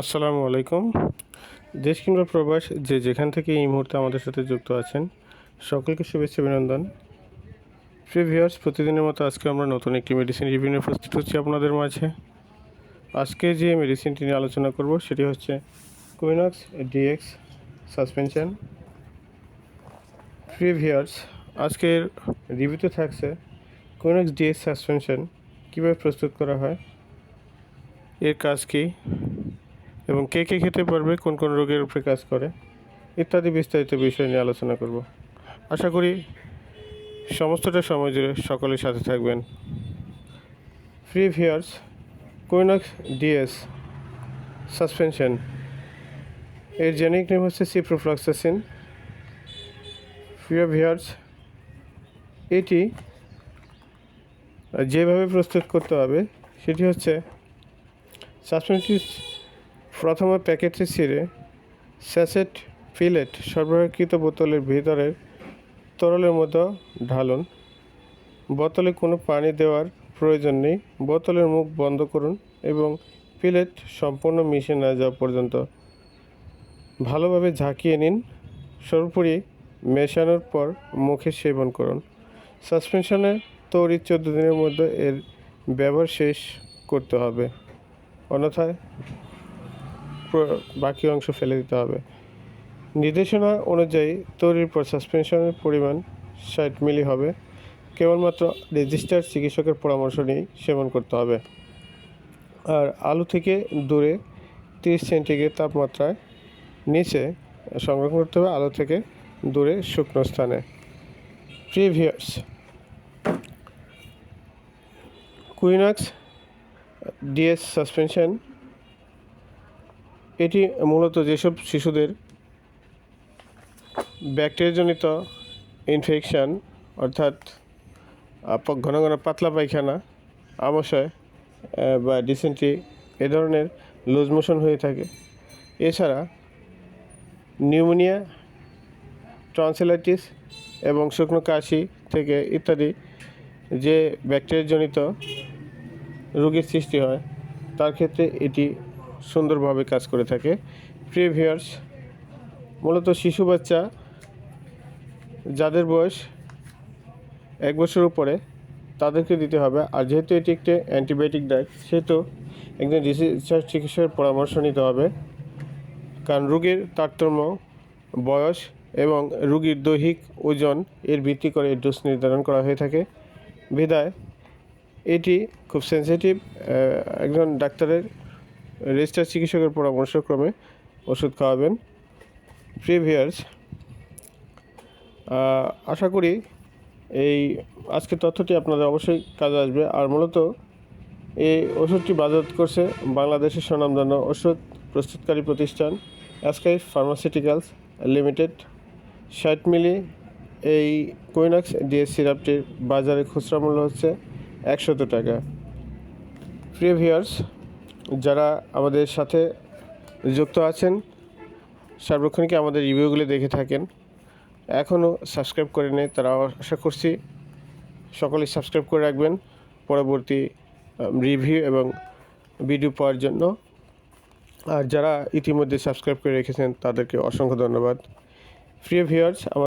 আসসালামু আলাইকুম। দেশ কিংবা প্রবাস যে যেখান থেকে এই মুহূর্তে আমাদের সাথে যুক্ত আছেন, সকলকে শুভেচ্ছা, অভিনন্দন। প্রিভিয়ার্স প্রতিদিনের মতো আজকে আমরা নতুন একটি মেডিসিন রিভিউ নিয়ে প্রস্তুত হচ্ছি আপনাদের মাঝে। আজকে যে মেডিসিনটি নিয়ে আলোচনা করব, সেটি হচ্ছে কুইনক্স ডিএক্স সাসপেনশন প্রিভিয়ার্স আজকের রিভিউতে থাকছে কুইনক্স ডিএক্স সাসপেনশন কীভাবে প্রস্তুত করা হয়, এর কাজ কী এবং কে কে খেতে পারবে, কোন কোন রোগের উপরে কাজ করে, ইত্যাদি বিস্তারিত বিষয় নিয়ে আলোচনা করব। আশা করি সমস্তটা সময় জুড়ে সকলের সাথে থাকবেন। ফ্রি ভিয়ার্স কোইনক্স ডিএস সাসপেনশন এর জেনিক নেম হচ্ছে সিপ্রোফ্লক্সাসিন প্রিয় ভিয়ার্স এটি যেভাবে প্রস্তুত করতে হবে, সেটি হচ্ছে সাসপেনশন প্রথমে প্যাকেটে ছিঁড়ে স্যাসেট ফিলেট সরবরাহকৃত বোতলের ভিতরের তরলের মতো ঢালুন। বোতলে কোনো পানি দেওয়ার প্রয়োজন নেই। বোতলের মুখ বন্ধ করুন এবং ফিলেট সম্পূর্ণ মিশে না যাওয়া পর্যন্ত ভালোভাবে ঝাঁকিয়ে নিন। সর্বোপরি মেশানোর পর মুখে সেবন করুন। সাসপেনশনের তৈরি চোদ্দ দিনের মধ্যে এর ব্যবহার শেষ করতে হবে। অন্যথায় বাকি অংশ ফেলে দিতে হবে। নির্দেশনা অনুযায়ী তৈরির পর সাসপেনশনের পরিমাণ ষাট মিলি হবে। কেবলমাত্র রেজিস্টার চিকিৎসকের পরামর্শ নিয়েই সেবন করতে হবে। আর আলু থেকে দূরে তিরিশ সেন্টিগ্রেড তাপমাত্রায় নিচে সংরক্ষণ করতে হবে আলু থেকে দূরে শুকনো স্থানে। প্রিভিয়াস কুইনাক্স ডিএস সাসপেনশন এটি মূলত যেসব শিশুদের ব্যাকটেরিয়াজনিত ইনফেকশান অর্থাৎ ঘন ঘন পাতলা পায়খানা, আমাশয় বা ডিসেন্ট্রি এ ধরনের লুজ মোশন হয়ে থাকে। এছাড়া নিউমোনিয়া টনসিলাইটিস এবং শুকনো কাশি থেকে ইত্যাদি যে ব্যাকটেরিয়াজনিত রোগের সৃষ্টি হয়, তার ক্ষেত্রে এটি সুন্দরভাবে কাজ করে থাকে। প্রিভিয়ার্স মূলত শিশু বাচ্চা যাদের বয়স এক বছর উপরে, তাদেরকে দিতে হবে। আর যেহেতু এটি একটি অ্যান্টিবায়োটিক ডাক সেহেতু একজন রিসার্চ চিকিৎসকের পরামর্শ নিতে হবে। কারণ রোগীর তারতম্য, বয়স এবং রোগীর দৈহিক ওজন, এর ভিত্তি করে ডোজ নির্ধারণ করা হয়ে থাকে। বিদায় এটি খুব সেন্সিটিভ একজন ডাক্তারের রেজিস্টার চিকিৎসকের পরামর্শক্রমে ওষুধ খাওয়াবেন। প্রিভিয়ার্স আশা করি এই আজকের তথ্যটি আপনাদের অবশ্যই কাজে আসবে। আর মূলত এই ওষুধটি বাজারজাত করছে বাংলাদেশের স্বনামধন্য ওষুধ প্রস্তুতকারী প্রতিষ্ঠান অ্যাসকাই ফার্মাসিউটিক্যালস লিমিটেড। ষাট মিলি এই কোইনাক্স ডিএস সিরাপটির বাজারে খুচরা মূল্য হচ্ছে একশত টাকা। প্রিয় ভিউয়ার্স যারা আমাদের সাথে যুক্ত আছেন, সার্বক্ষণিক আমাদের রিভিউগুলি দেখে থাকেন। এখনও সাবস্ক্রাইব করে নেই, তারা আশা করছি সকলেই সাবস্ক্রাইব করে রাখবেন পরবর্তী রিভিউ এবং ভিডিও পাওয়ার জন্য। আর যারা ইতিমধ্যে সাবস্ক্রাইব করে রেখেছেন, তাদেরকে অসংখ্য ধন্যবাদ। প্রিয় ভিউয়ার্স, আমার